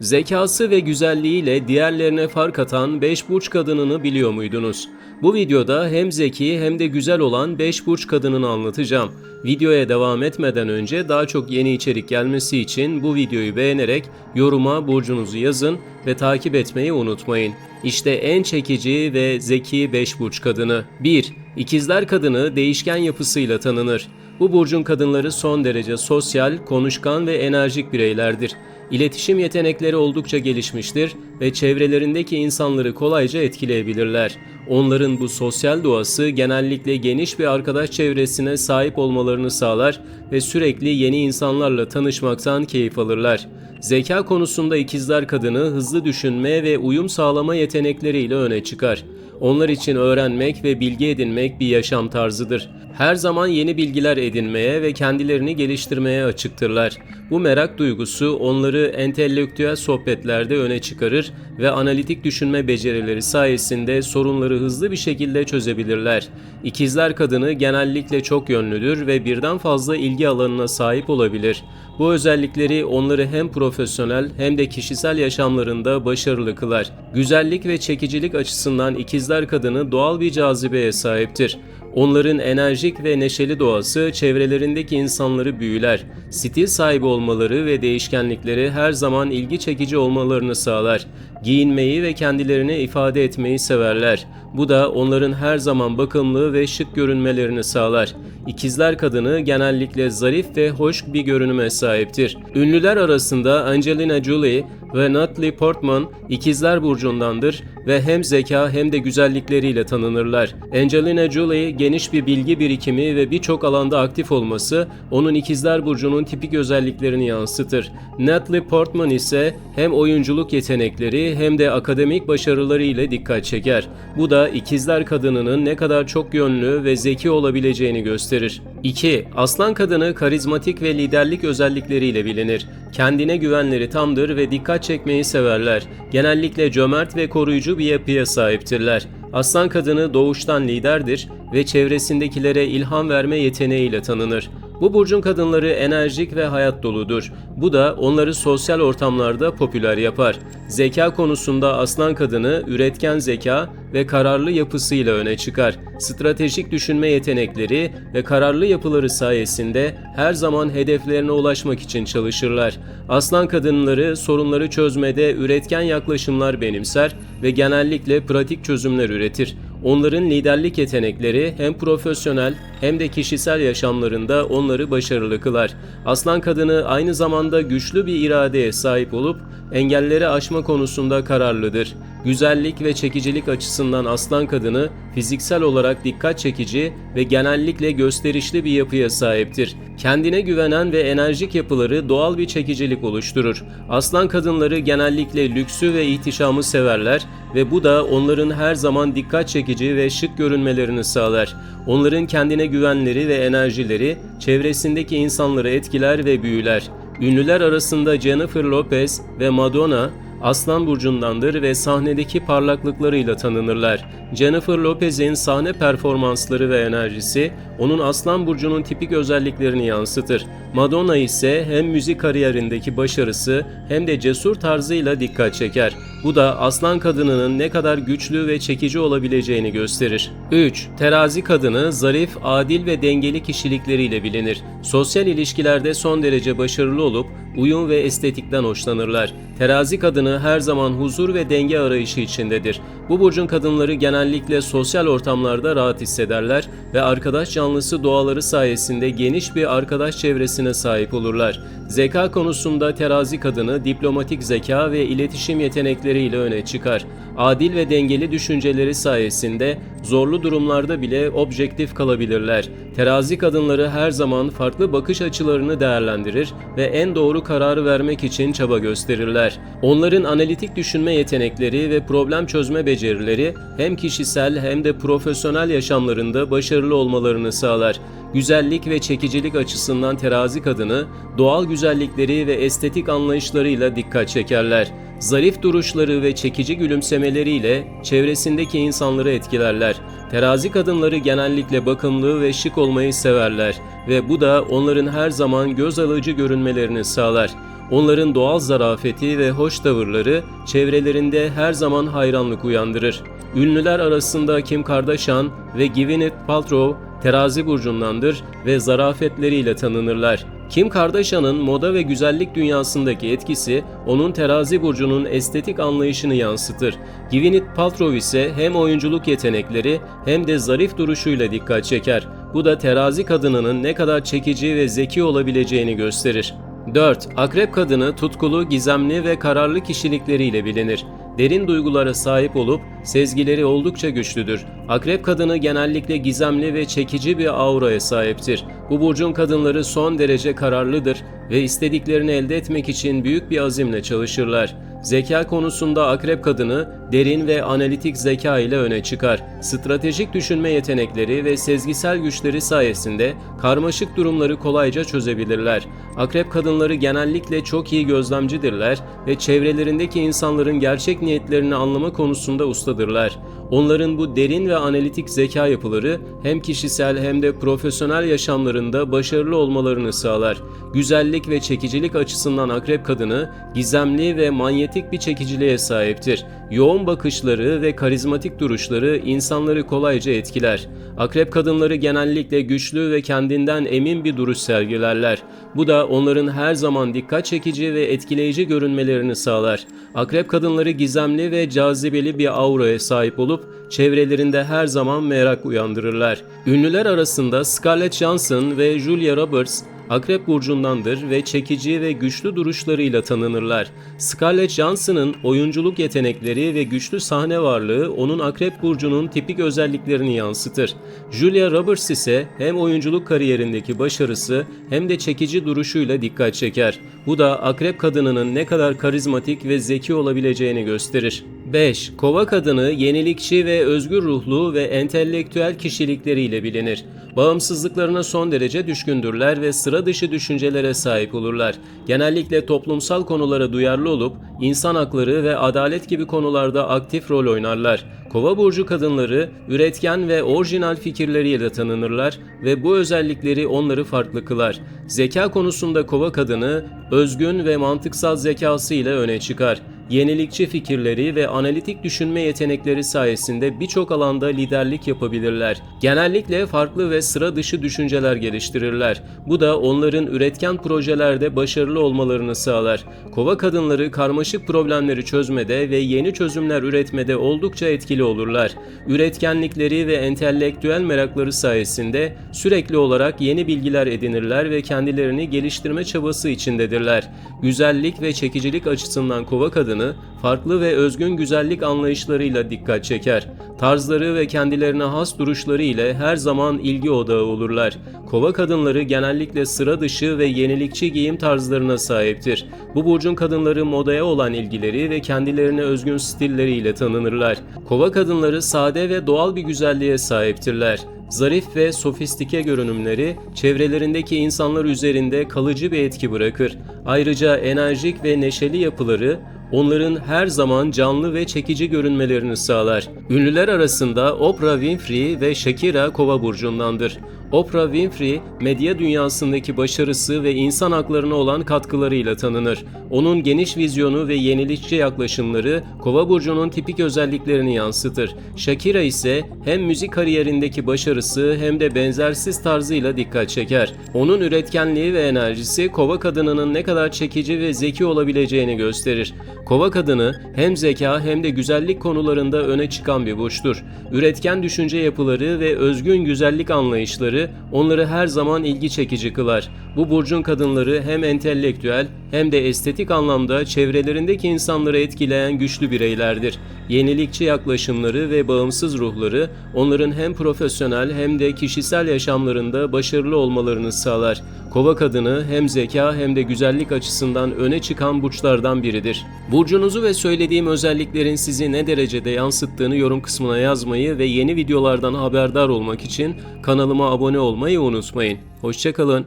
Zekası ve güzelliğiyle diğerlerine fark atan 5 burç kadınını biliyor muydunuz? Bu videoda hem zeki hem de güzel olan 5 burç kadınını anlatacağım. Videoya devam etmeden önce daha çok yeni içerik gelmesi için bu videoyu beğenerek yoruma burcunuzu yazın ve takip etmeyi unutmayın. İşte en çekici ve zeki 5 burç kadını. 1. İkizler kadını değişken yapısıyla tanınır. Bu burcun kadınları son derece sosyal, konuşkan ve enerjik bireylerdir. İletişim yetenekleri oldukça gelişmiştir ve çevrelerindeki insanları kolayca etkileyebilirler. Onların bu sosyal doğası genellikle geniş bir arkadaş çevresine sahip olmalarını sağlar ve sürekli yeni insanlarla tanışmaktan keyif alırlar. Zeka konusunda ikizler kadını hızlı düşünme ve uyum sağlama yetenekleriyle öne çıkar. Onlar için öğrenmek ve bilgi edinmek bir yaşam tarzıdır. Her zaman yeni bilgiler edinmeye ve kendilerini geliştirmeye açıktırlar. Bu merak duygusu onları entelektüel sohbetlerde öne çıkarır ve analitik düşünme becerileri sayesinde sorunları hızlı bir şekilde çözebilirler. İkizler kadını genellikle çok yönlüdür ve birden fazla ilgi alanına sahip olabilir. Bu özellikleri onları hem profesyonel hem de kişisel yaşamlarında başarılı kılar. Güzellik ve çekicilik açısından ikizler kadını doğal bir cazibeye sahiptir. Onların enerjik ve neşeli doğası çevrelerindeki insanları büyüler. Stil sahibi olmaları ve değişkenlikleri her zaman ilgi çekici olmalarını sağlar. Giyinmeyi ve kendilerini ifade etmeyi severler. Bu da onların her zaman bakımlı ve şık görünmelerini sağlar. İkizler kadını genellikle zarif ve hoş bir görünüme sahiptir. Ünlüler arasında Angelina Jolie ve Natalie Portman ikizler burcundandır ve hem zeka hem de güzellikleriyle tanınırlar. Angelina Jolie geniş bir bilgi birikimi ve birçok alanda aktif olması onun ikizler burcunun tipik özelliklerini yansıtır. Natalie Portman ise hem oyunculuk yetenekleri hem de akademik başarıları ile dikkat çeker. Bu da ikizler kadınının ne kadar çok yönlü ve zeki olabileceğini gösterir. 2. Aslan kadını karizmatik ve liderlik özellikleriyle bilinir. Kendine güvenleri tamdır ve dikkat çekmeyi severler. Genellikle cömert ve koruyucu bir yapıya sahiptirler. Aslan kadını doğuştan liderdir ve çevresindekilere ilham verme yeteneğiyle tanınır. Bu burcun kadınları enerjik ve hayat doludur. Bu da onları sosyal ortamlarda popüler yapar. Zeka konusunda aslan kadını üretken zeka ve kararlı yapısıyla öne çıkar. Stratejik düşünme yetenekleri ve kararlı yapıları sayesinde her zaman hedeflerine ulaşmak için çalışırlar. Aslan kadınları sorunları çözmede üretken yaklaşımlar benimser ve genellikle pratik çözümler üretir. Onların liderlik yetenekleri hem profesyonel hem de kişisel yaşamlarında onları başarılı kılar. Aslan kadını aynı zamanda güçlü bir iradeye sahip olup engelleri aşma konusunda kararlıdır. Güzellik ve çekicilik açısından aslan kadını fiziksel olarak dikkat çekici ve genellikle gösterişli bir yapıya sahiptir. Kendine güvenen ve enerjik yapıları doğal bir çekicilik oluşturur. Aslan kadınları genellikle lüksü ve ihtişamı severler ve bu da onların her zaman dikkat çekici ve şık görünmelerini sağlar. Onların kendine güvenleri ve enerjileri çevresindeki insanları etkiler ve büyüler. Ünlüler arasında Jennifer Lopez ve Madonna Aslan burcundandır ve sahnedeki parlaklıklarıyla tanınırlar. Jennifer Lopez'in sahne performansları ve enerjisi onun Aslan burcunun tipik özelliklerini yansıtır. Madonna ise hem müzik kariyerindeki başarısı hem de cesur tarzıyla dikkat çeker. Bu da aslan kadınının ne kadar güçlü ve çekici olabileceğini gösterir. 3. Terazi kadını zarif, adil ve dengeli kişilikleriyle bilinir. Sosyal ilişkilerde son derece başarılı olup uyum ve estetikten hoşlanırlar. Terazi kadını her zaman huzur ve denge arayışı içindedir. Bu burcun kadınları genellikle sosyal ortamlarda rahat hissederler ve arkadaş canlısı doğaları sayesinde geniş bir arkadaş çevresine sahip olurlar. Zeka konusunda terazi kadını diplomatik zeka ve iletişim yetenekleriyle öne çıkar. Adil ve dengeli düşünceleri sayesinde zorlu durumlarda bile objektif kalabilirler. Terazi kadınları her zaman farklı bakış açılarını değerlendirir ve en doğru kararı vermek için çaba gösterirler. Onların analitik düşünme yetenekleri ve problem çözme becerileri hem kişisel hem de profesyonel yaşamlarında başarılı olmalarını sağlar. Güzellik ve çekicilik açısından terazi kadını doğal güzellikleri ve estetik anlayışlarıyla dikkat çekerler. Zarif duruşları ve çekici gülümsemeleriyle çevresindeki insanları etkilerler. Terazi kadınları genellikle bakımlı ve şık olmayı severler ve bu da onların her zaman göz alıcı görünmelerini sağlar. Onların doğal zarafeti ve hoş tavırları çevrelerinde her zaman hayranlık uyandırır. Ünlüler arasında Kim Kardashian ve Gwyneth Paltrow terazi burcundandır ve zarafetleriyle tanınırlar. Kim Kardashian'ın moda ve güzellik dünyasındaki etkisi onun terazi burcunun estetik anlayışını yansıtır. Gwyneth Paltrow ise hem oyunculuk yetenekleri hem de zarif duruşuyla dikkat çeker. Bu da terazi kadınının ne kadar çekici ve zeki olabileceğini gösterir. 4. Akrep kadını tutkulu, gizemli ve kararlı kişilikleriyle bilinir. Derin duygulara sahip olup sezgileri oldukça güçlüdür. Akrep kadını genellikle gizemli ve çekici bir auraya sahiptir. Bu burcun kadınları son derece kararlıdır ve istediklerini elde etmek için büyük bir azimle çalışırlar. Zeka konusunda akrep kadını derin ve analitik zeka ile öne çıkar. Stratejik düşünme yetenekleri ve sezgisel güçleri sayesinde karmaşık durumları kolayca çözebilirler. Akrep kadınları genellikle çok iyi gözlemcidirler ve çevrelerindeki insanların gerçek niyetlerini anlama konusunda ustadırlar. Onların bu derin ve analitik zeka yapıları hem kişisel hem de profesyonel yaşamlarında başarılı olmalarını sağlar. Güzellik ve çekicilik açısından akrep kadını gizemli ve manyetik bir çekiciliğe sahiptir. Yoğun bakışları ve karizmatik duruşları insanları kolayca etkiler. Akrep kadınları genellikle güçlü ve kendinden emin bir duruş sergilerler. Bu da onların her zaman dikkat çekici ve etkileyici görünmelerini sağlar. Akrep kadınları gizemli ve cazibeli bir auraya sahip olup çevrelerinde her zaman merak uyandırırlar. Ünlüler arasında Scarlett Johansson ve Julia Roberts Akrep burcundandır ve çekici ve güçlü duruşlarıyla tanınırlar. Scarlett Johansson'ın oyunculuk yetenekleri ve güçlü sahne varlığı onun Akrep burcunun tipik özelliklerini yansıtır. Julia Roberts ise hem oyunculuk kariyerindeki başarısı hem de çekici duruşuyla dikkat çeker. Bu da Akrep kadınının ne kadar karizmatik ve zeki olabileceğini gösterir. 5. Kova kadını yenilikçi ve özgür ruhlu ve entelektüel kişilikleriyle bilinir. Bağımsızlıklarına son derece düşkündürler ve sıra dışı düşüncelere sahip olurlar. Genellikle toplumsal konulara duyarlı olup insan hakları ve adalet gibi konularda aktif rol oynarlar. Kova burcu kadınları üretken ve orijinal fikirleriyle tanınırlar ve bu özellikleri onları farklı kılar. Zeka konusunda kova kadını özgün ve mantıksal zekası ile öne çıkar yenilikçi fikirleri ve analitik düşünme yetenekleri sayesinde birçok alanda liderlik yapabilirler. Genellikle farklı ve sıra dışı düşünceler geliştirirler. Bu da onların üretken projelerde başarılı olmalarını sağlar. Kova kadınları karmaşık problemleri çözmede ve yeni çözümler üretmede oldukça etkili olurlar. Üretkenlikleri ve entelektüel merakları sayesinde sürekli olarak yeni bilgiler edinirler ve kendilerini geliştirme çabası içindedirler. Güzellik ve çekicilik açısından kova kadını kadını farklı ve özgün güzellik anlayışlarıyla dikkat çeker. Tarzları ve kendilerine has duruşları ile her zaman ilgi odağı olurlar. Kova kadınları genellikle sıra dışı ve yenilikçi giyim tarzlarına sahiptir. Bu burcun kadınları modaya olan ilgileri ve kendilerine özgün stilleriyle tanınırlar. Kova kadınları sade ve doğal bir güzelliğe sahiptirler. Zarif ve sofistike görünümleri çevrelerindeki insanlar üzerinde kalıcı bir etki bırakır. Ayrıca enerjik ve neşeli yapıları onların her zaman canlı ve çekici görünmelerini sağlar. Ünlüler arasında Oprah Winfrey ve Shakira Kova burcundandır. Oprah Winfrey, medya dünyasındaki başarısı ve insan haklarına olan katkılarıyla tanınır. Onun geniş vizyonu ve yenilikçi yaklaşımları Kova burcunun tipik özelliklerini yansıtır. Shakira ise hem müzik kariyerindeki başarısı hem de benzersiz tarzıyla dikkat çeker. Onun üretkenliği ve enerjisi Kova kadınının ne kadar çekici ve zeki olabileceğini gösterir. Kova kadını hem zeka hem de güzellik konularında öne çıkan bir burçtur. Üretken düşünce yapıları ve özgün güzellik anlayışları onları her zaman ilgi çekici kılar. Bu burcun kadınları hem entelektüel hem de estetik anlamda çevrelerindeki insanları etkileyen güçlü bireylerdir. Yenilikçi yaklaşımları ve bağımsız ruhları onların hem profesyonel hem de kişisel yaşamlarında başarılı olmalarını sağlar. Kova kadını hem zeka hem de güzellik açısından öne çıkan burçlardan biridir. Burcunuzu ve söylediğim özelliklerin sizi ne derecede yansıttığını yorum kısmına yazmayı ve yeni videolardan haberdar olmak için kanalıma abone olmayı unutmayın. Hoşçakalın.